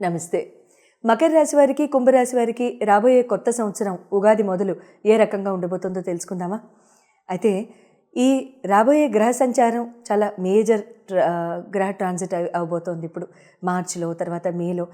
నమస్తే. మకర రాశి వారికి కుంభరాశి వారికి రాబోయే కొత్త సంవత్సరం ఉగాది మొదలు ఏ రకంగా ఉండబోతుందో తెలుసుకుందామా? అయితే ఈ రాబోయే గ్రహ సంచారం చాలా మేజర్ గ్రహ ట్రాన్సిట్ అవబోతోంది ఇప్పుడు. మార్చిలో తర్వాత మేలో.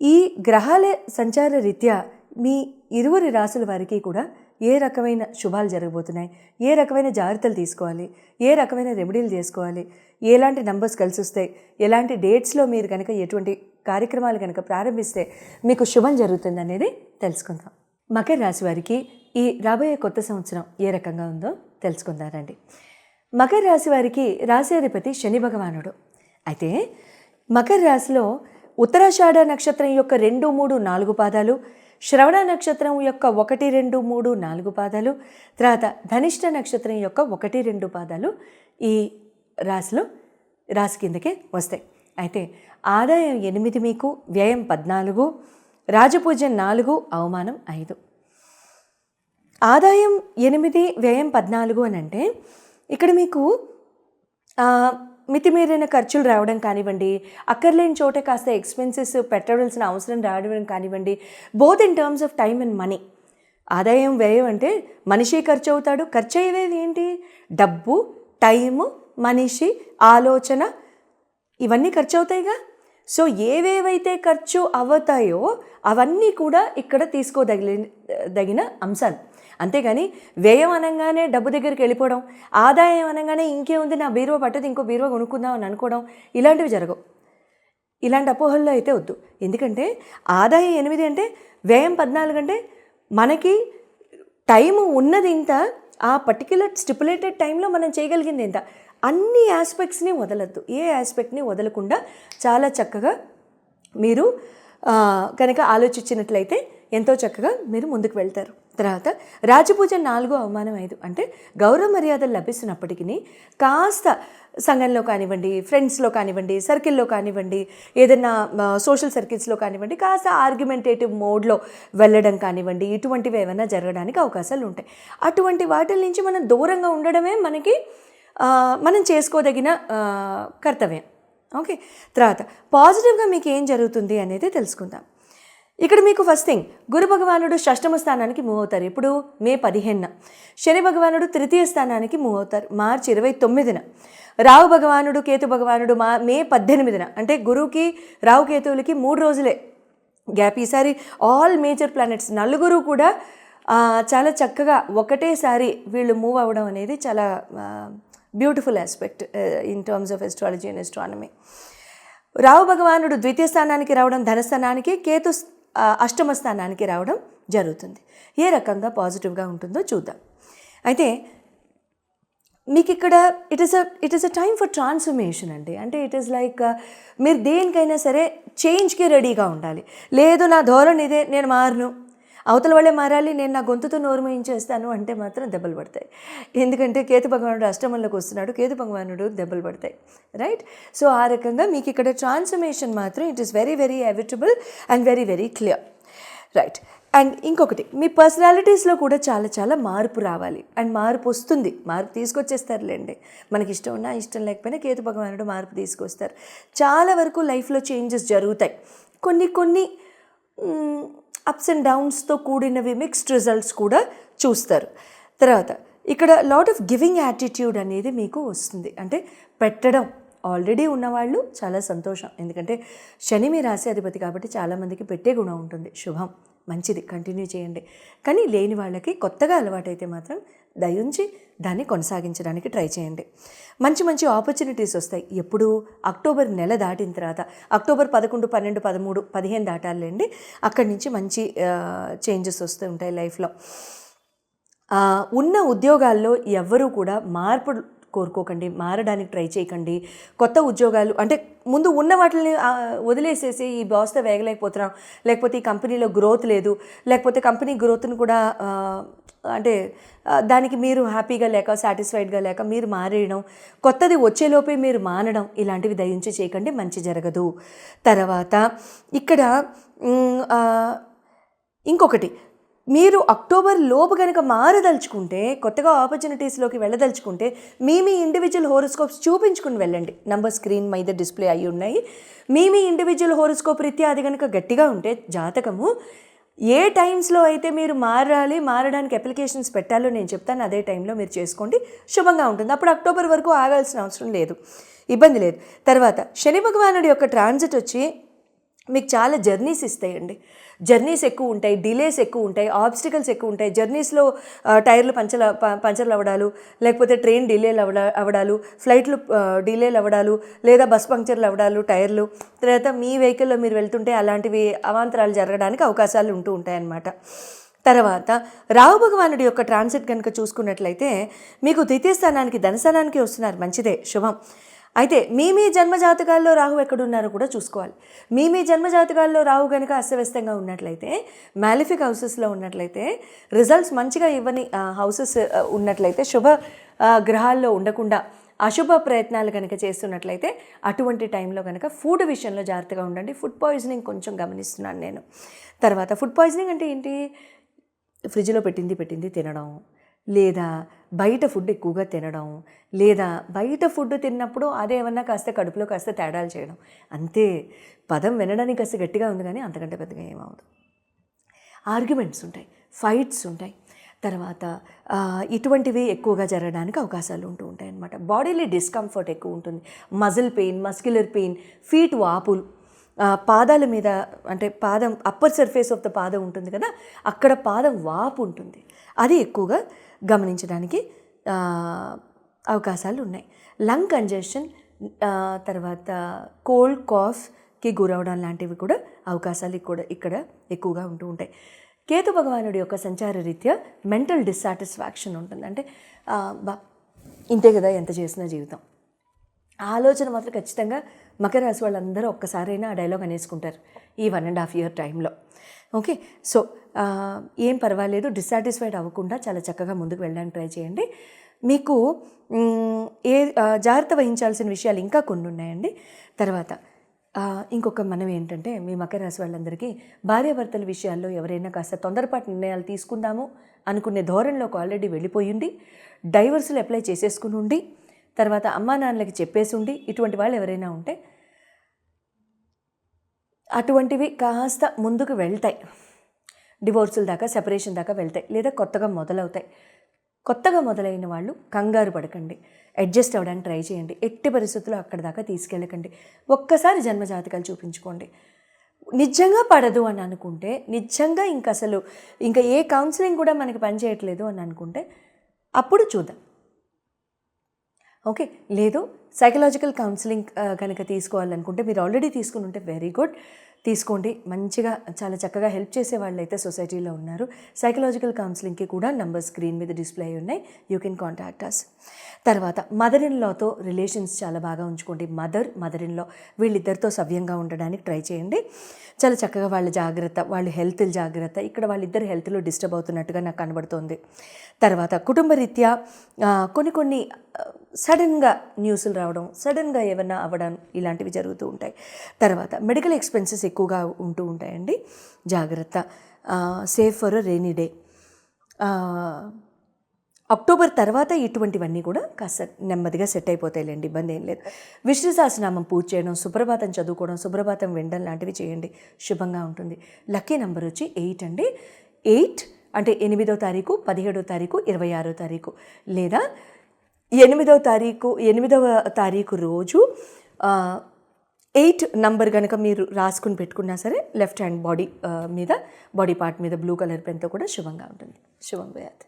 ఈ గ్రహాల సంచార రీత్యా మీ ఇరువురి రాసుల వారికి కూడా ఏ రకమైన శుభాలు జరగబోతున్నాయి? ఏ రకమైన జాగ్రత్తలు తీసుకోవాలి? ఏ రకమైన రెమెడీలు చేసుకోవాలి? ఎలాంటి నంబర్స్ కలిసి వస్తాయి ఎలాంటి డేట్స్లో మీరు కనుక ఎటువంటి కార్యక్రమాలు కనుక ప్రారంభిస్తే మీకు శుభం జరుగుతుంది అనేది తెలుసుకుందాం. మకర రాశి వారికి ఈ రాబోయే కొత్త సంవత్సరం ఏ రకంగా ఉందో తెలుసుకుందారండి మకర రాశి వారికి రాశ్యాధిపతి శని భగవానుడు. అయితే మకర రాశిలో ఉత్తరాషాఢ నక్షత్రం యొక్క రెండు మూడు నాలుగు పాదాలు శ్రవణ నక్షత్రం యొక్క ఒకటి రెండు మూడు నాలుగు పాదాలు తర్వాత ధనిష్ట నక్షత్రం యొక్క ఒకటి రెండు పాదాలు ఈ రాశిలో రాశి కిందకే వస్తాయి. అయితే ఆదాయం ఎనిమిది మీకు వ్యయం పద్నాలుగు రాజపూజ నాలుగు అవమానం ఐదు. ఆదాయం ఎనిమిది వ్యయం పద్నాలుగు అని అంటే ఇక్కడ మీకు మితిమీరిన ఖర్చులు రావడం కానివ్వండి అక్కర్లేని చోట కాస్త ఎక్స్పెన్సెస్ పెట్టవలసిన అవసరం రావడం కానివ్వండి both in terms of time and money ఆదాయం వ్యయం అంటే మనిషి ఖర్చు అవుతాడు ఖర్చు అయ్యేది ఏంటి? డబ్బు టైము మనిషి ఆలోచన ఇవన్నీ ఖర్చు అవుతాయిగా సో ఏవేవైతే ఖర్చు అవుతాయో అవన్నీ కూడా ఇక్కడ తీసుకోదగిన దగిన అంశాలు. అంతేగాని వ్యయం అనగానే డబ్బు దగ్గరికి వెళ్ళిపోవడం ఆదాయం అనగానే ఇంకేముంది నా బీరువా పట్టదు ఇంకో బీరువా కొనుక్కుందాం అని అనుకోవడం ఇలాంటివి జరగవు. ఇలాంటి అపోహల్లో అయితే వద్దు. ఎందుకంటే ఆదాయం ఎనిమిది అంటే వ్యయం పద్నాలుగు అంటే మనకి టైం ఉన్నది ఇంత ఆ పర్టిక్యులర్ స్టిపులేటెడ్ టైంలో మనం చేయగలిగింది ఇంత అన్ని ఆస్పెక్ట్స్ని వదలద్దు. ఏ ఆస్పెక్ట్ని వదలకుండా చాలా చక్కగా మీరు కనుక ఆలోచించినట్లయితే ఎంతో చక్కగా మీరు ముందుకు వెళ్తారు. తర్వాత రాజపూజ నాలుగు అవమానం ఐదు. అంటే గౌరవ మర్యాదలు లభిస్తున్నప్పటికీ కాస్త సంఘంలో కానివ్వండి ఫ్రెండ్స్లో కానివ్వండి సర్కిల్లో కానివ్వండి ఏదైనా సోషల్ సర్కిల్స్లో కానివ్వండి కాస్త ఆర్గ్యుమెంటేటివ్ మోడ్లో వెళ్ళడం కానివ్వండి ఇటువంటివి ఏమైనా జరగడానికి అవకాశాలు ఉంటాయి. అటువంటి వాటి నుంచి మనం దూరంగా ఉండడమే మనకి మనం చేసుకోదగిన కర్తవ్యం. ఓకే. తర్వాత పాజిటివ్గా మీకు ఏం జరుగుతుంది అనేది తెలుసుకుందాం. ఇక్కడ మీకు ఫస్ట్ థింగ్ గురు భగవానుడు షష్టమ స్థానానికి మూవ్ అవుతారు. ఇప్పుడు మే పదిహేనున. శని భగవానుడు తృతీయ స్థానానికి మూవ్ అవుతారు. మార్చి ఇరవై తొమ్మిదిన. రావు భగవానుడు కేతు భగవానుడు మా మే పద్దెనిమిదిన. అంటే గురువుకి రావు కేతువులకి మూడు రోజులే. గ్యాప్. ఈసారి ఆల్ మేజర్ ప్లానెట్స్ నలుగురు కూడా చాలా చక్కగా ఒకటేసారి వీళ్ళు మూవ్ అవ్వడం అనేది చాలా beautiful aspect in terms of astrology and astronomy రావు భగవానుడు ద్వితీయ స్థానానికి రావడం ధనస్థానానికి కేతు అష్టమ స్థానానికి రావడం జరుగుతుంది. ఏ రకంగా పాజిటివ్గా ఉంటుందో చూద్దాం. అయితే మీకు ఇక్కడ it is a it is a time for transformation అండి. అంటే ఇట్ ఈస్ లైక్ మీరు దేనికైనా సరే చేంజ్కి రెడీగా ఉండాలి. లేదు నా ధోరణి ఇదే నేను మారను. అవతల వాళ్ళే మారాలి నేను నా గొంతుతో నోరు మూయించేస్తాను అంటే మాత్రం దెబ్బలు పడతాయి. ఎందుకంటే కేతు భగవానుడు అష్టమంలోకి వస్తున్నాడు కేతు భగవానుడు దెబ్బలు పడతాయి రైట్ సో ఆ రకంగా మీకు ఇక్కడ ట్రాన్స్ఫర్మేషన్ మాత్రం it is very very evitable and very very clear right and ఇంకొకటి మీ పర్సనాలిటీస్లో కూడా చాలా చాలా మార్పు రావాలి. అండ్ మార్పు వస్తుంది. మార్పు తీసుకొచ్చేస్తారులేండి. మనకి ఇష్టం ఉన్నా ఇష్టం లేకపోయినా కేతు భగవానుడు మార్పు తీసుకొస్తారు. చాలా వరకు లైఫ్లో చేంజెస్ జరుగుతాయి. కొన్ని కొన్ని అప్స్ అండ్ డౌన్స్తో కూడినవి మిక్స్డ్ రిజల్ట్స్ కూడా చూస్తారు. తర్వాత ఇక్కడ లాట్ ఆఫ్ గివింగ్ యాటిట్యూడ్ అనేది మీకు వస్తుంది. అంటే పెట్టడం. ఆల్రెడీ ఉన్నవాళ్ళు చాలా సంతోషం. ఎందుకంటే శని మీ రాశి అధిపతి కాబట్టి చాలామందికి పెట్టే గుణం ఉంటుంది. శుభం. మంచిది కంటిన్యూ చేయండి. కానీ లేని వాళ్ళకి కొత్తగా అలవాటైతే మాత్రం దయుంచి దాన్ని కొనసాగించడానికి ట్రై చేయండి. మంచి మంచి ఆపర్చునిటీస్ వస్తాయి. ఎప్పుడు అక్టోబర్ నెల దాటిన తర్వాత అక్టోబర్ పదకొండు పన్నెండు పదమూడు పదిహేను దాటాలండి అక్కడి నుంచి మంచి చేంజెస్ వస్తూ ఉంటాయి లైఫ్లో. ఉన్న ఉద్యోగాల్లో ఎవ్వరూ కూడా మార్పు కోరుకోకండి మారడానికి ట్రై చేయకండి. కొత్త ఉద్యోగాలు అంటే ముందు ఉన్న వాటిని వదిలేసేసి ఈ బాస్తో వేగలేకపోతున్నాం. లేకపోతే ఈ కంపెనీలో గ్రోత్ లేదు. లేకపోతే కంపెనీ గ్రోత్ని కూడా అంటే దానికి మీరు హ్యాపీగా లేక సాటిస్ఫైడ్గా లేక మీరు మారేయడం కొత్తది వచ్చేలోపే మీరు మానడం ఇలాంటివి దయించి చేయకండి మంచి జరగదు. తర్వాత ఇక్కడ ఇంకొకటి మీరు అక్టోబర్ లోపు కనుక మారదలుచుకుంటే కొత్తగా ఆపర్చునిటీస్లోకి వెళ్ళదలుచుకుంటే మీ మీ ఇండివిజువల్ హోరోస్కోప్స్ చూపించుకుని వెళ్ళండి. నంబర్ స్క్రీన్ మీద డిస్ప్లే అయి ఉన్నాయి. మీ మీ ఇండివిజువల్ హోరోస్కోప్ రీత్యా అది కనుక గట్టిగా ఉంటే జాతకము. ఏ టైమ్స్లో అయితే మీరు మారాలి మారడానికి అప్లికేషన్స్ పెట్టాలో నేను చెప్తాను. అదే టైంలో మీరు చేసుకోండి. శుభంగా ఉంటుంది. అప్పుడు అక్టోబర్ వరకు ఆగాల్సిన అవసరం లేదు. ఇబ్బంది లేదు. తర్వాత శని భగవానుడి యొక్క ట్రాన్సిట్ వచ్చి మీకు చాలా జర్నీస్ ఇస్తాయండి. జర్నీస్ ఎక్కువ ఉంటాయి డిలేస్ ఎక్కువ ఉంటాయి ఆబ్స్టికల్స్ ఎక్కువ ఉంటాయి. జర్నీస్లో టైర్లు పంచర్ పంచర్లు అవ్వడాలు లేకపోతే ట్రైన్ డిలేలు అవ్వడా అవ్వడాలు ఫ్లైట్లు డిలేలు అవ్వడాలు లేదా బస్ పంక్చర్లు అవ్వడాలు టైర్లు తర్వాత మీ వెహికల్లో మీరు వెళ్తుంటే అలాంటివి అవాంతరాలు జరగడానికి అవకాశాలు ఉంటూ ఉంటాయన్నమాట. తర్వాత రావు భగవానుడి యొక్క ట్రాన్సిట్ కనుక చూసుకున్నట్లయితే మీకు ద్వితీయ స్థానానికి ధనస్థానానికి వస్తున్నారు. మంచిదే శుభం. అయితే మీ మీ జన్మజాతకాల్లో రాహు ఎక్కడున్నారో కూడా చూసుకోవాలి. మీ మీ జన్మజాతకాల్లో రాహు కనుక అస్తవ్యస్తంగా ఉన్నట్లయితే మ్యాలిఫిక్ హౌసెస్లో ఉన్నట్లయితే రిజల్ట్స్ మంచిగా ఇవ్వని హౌసెస్ ఉన్నట్లయితే శుభ గ్రహాల్లో ఉండకుండా అశుభ ప్రయత్నాలు కనుక చేస్తున్నట్లయితే అటువంటి టైంలో కనుక ఫుడ్ విషయంలో జాగ్రత్తగా ఉండండి. ఫుడ్ పాయిజనింగ్ కొంచెం గమనిస్తున్నాను నేను. తర్వాత ఫుడ్ పాయిజనింగ్ అంటే ఏంటి? ఫ్రిడ్జ్లో పెట్టింది పెట్టింది తినడం. లేదా బయట ఫుడ్ ఎక్కువగా తినడం లేదా బయట ఫుడ్ తిన్నప్పుడు అదేమన్నా కాస్త కడుపులో కాస్త తేడాలు చేయడం. అంతే పదం వినడానికి కాస్త గట్టిగా ఉంది కానీ అంతకంటే పెద్దగా ఏమవుదు ఆర్గ్యుమెంట్స్ ఉంటాయి ఫైట్స్ ఉంటాయి. తర్వాత ఇటువంటివి ఎక్కువగా జరగడానికి అవకాశాలు ఉంటూ ఉంటాయి అన్నమాట బాడీలో డిస్కంఫర్ట్ ఎక్కువ ఉంటుంది. Muscle pain muscular pain feet వాపులు పాదాల మీద అంటే పాదం అప్పర్ సర్ఫేస్ ఆఫ్ ద పాదం ఉంటుంది కదా అక్కడ పాదం వాపు ఉంటుంది. అది ఎక్కువగా గమనించడానికి అవకాశాలు ఉన్నాయి. లంగ్ కంజెషన్ తర్వాత కోల్డ్ కాఫ్కి గురవడం లాంటివి కూడా అవకాశాలు కూడా ఇక్కడ ఎక్కువగా ఉంటూ ఉంటాయి. కేతు భగవానుడి యొక్క సంచార రీత్యా మెంటల్ డిస్సాటిస్ఫాక్షన్ ఉంటుంది. అంటే బా ఇంతే కదా ఎంత చేసినా జీవితం. ఆలోచన మాత్రం ఖచ్చితంగా మకర రాశి వాళ్ళందరూ ఒక్కసారైనా ఆ డైలాగ్ అనేసుకుంటారు ఈ వన్ అండ్ హాఫ్ ఇయర్ టైంలో ఓకే సో ఏం పర్వాలేదు. డిస్సాటిస్ఫైడ్ అవ్వకుండా చాలా చక్కగా ముందుకు వెళ్ళడానికి ట్రై చేయండి. మీకు ఏ జాగ్రత్త వహించాల్సిన విషయాలు ఇంకా కొన్ని ఉన్నాయండి. తర్వాత ఇంకొక మనం ఏంటంటే మీ మకర రాశి వాళ్ళందరికీ భార్యాభర్తల విషయాల్లో ఎవరైనా కాస్త తొందరపాటు నిర్ణయాలు తీసుకుందాము అనుకునే ధోరణిలోకి ఆల్రెడీ వెళ్ళిపోయింది డైవర్సులు అప్లై చేసేసుకుని ఉండి తర్వాత అమ్మా నాన్నలకి చెప్పేసి ఉండి ఇటువంటి వాళ్ళు ఎవరైనా ఉంటే అటువంటివి కాస్త ముందుకు వెళ్తాయి. డివోర్సుల దాకా సెపరేషన్ దాకా వెళ్తాయి. లేదా కొత్తగా మొదలవుతాయి. కొత్తగా మొదలైన వాళ్ళు కంగారు పడకండి. అడ్జస్ట్ అవ్వడానికి ట్రై చేయండి. ఎట్టి పరిస్థితుల్లో అక్కడ దాకా తీసుకెళ్ళకండి. ఒక్కసారి జన్మజాతకాలు చూపించుకోండి. నిజంగా పడదు అని అనుకుంటే నిజంగా ఇంక అసలు ఇంకా ఏ కౌన్సిలింగ్ కూడా మనకి పనిచేయట్లేదు అని అనుకుంటే అప్పుడు చూద్దాం. ఓకే లేదు. సైకలాజికల్ కౌన్సిలింగ్ కనుక తీసుకోవాలనుకుంటే మీరు ఆల్రెడీ తీసుకుని ఉంటే వెరీ గుడ్ తీసుకోండి. మంచిగా చాలా చక్కగా హెల్ప్ చేసే వాళ్ళు అయితే సొసైటీలో ఉన్నారు సైకలాజికల్ కౌన్సిలింగ్కి కూడా నంబర్ స్క్రీన్ మీద డిస్ప్లే అయి ఉన్నాయి. యూ కెన్ కాంటాక్ట్ అస్ తర్వాత మదర్ ఇన్ లాతో రిలేషన్స్ చాలా బాగా ఉంచుకోండి. మదర్ మదర్ ఇన్ లా వీళ్ళిద్దరితో సవ్యంగా ఉండడానికి ట్రై చేయండి. చాలా చక్కగా వాళ్ళ జాగ్రత్త వాళ్ళ హెల్త్ జాగ్రత్త. ఇక్కడ వాళ్ళిద్దరు హెల్త్లో డిస్టర్బ్ అవుతున్నట్టుగా నాకు కనబడుతోంది. తర్వాత కుటుంబ రీత్యా కొన్ని కొన్ని సడన్గా న్యూస్లు రావడం సడన్గా ఏమన్నా అవ్వడం ఇలాంటివి జరుగుతూ ఉంటాయి. తర్వాత మెడికల్ ఎక్స్పెన్సెస్ ఎక్కువగా ఉంటూ ఉంటాయండి. జాగ్రత్త. Safe for rainy day. October తర్వాత ఇటువంటివన్నీ కూడా కాస్త నెమ్మదిగా సెట్ అయిపోతాయిలేండి ఇబ్బంది ఏం లేదు. విష్ణు సహస్రనామం పూజ చేయడం సుప్రభాతం చదువుకోవడం సుప్రభాతం వినడం లాంటివి చేయండి. శుభంగా ఉంటుంది. లక్కీ నెంబర్ వచ్చి ఎయిట్ అండి. ఎయిట్ అంటే ఎనిమిదో తారీఖు పదిహేడో తారీఖు ఇరవై ఆరో తారీఖు లేదా ఎనిమిదవ తారీఖు ఎనిమిదవ తారీఖు రోజు ఎయిట్ నంబర్ కనుక మీరు రాసుకుని పెట్టుకున్నా సరే లెఫ్ట్ హ్యాండ్ బాడీ మీద బాడీ పార్ట్ మీద బ్లూ కలర్ పెన్తో కూడా శుభంగా ఉంటుంది. శుభం భయాత్.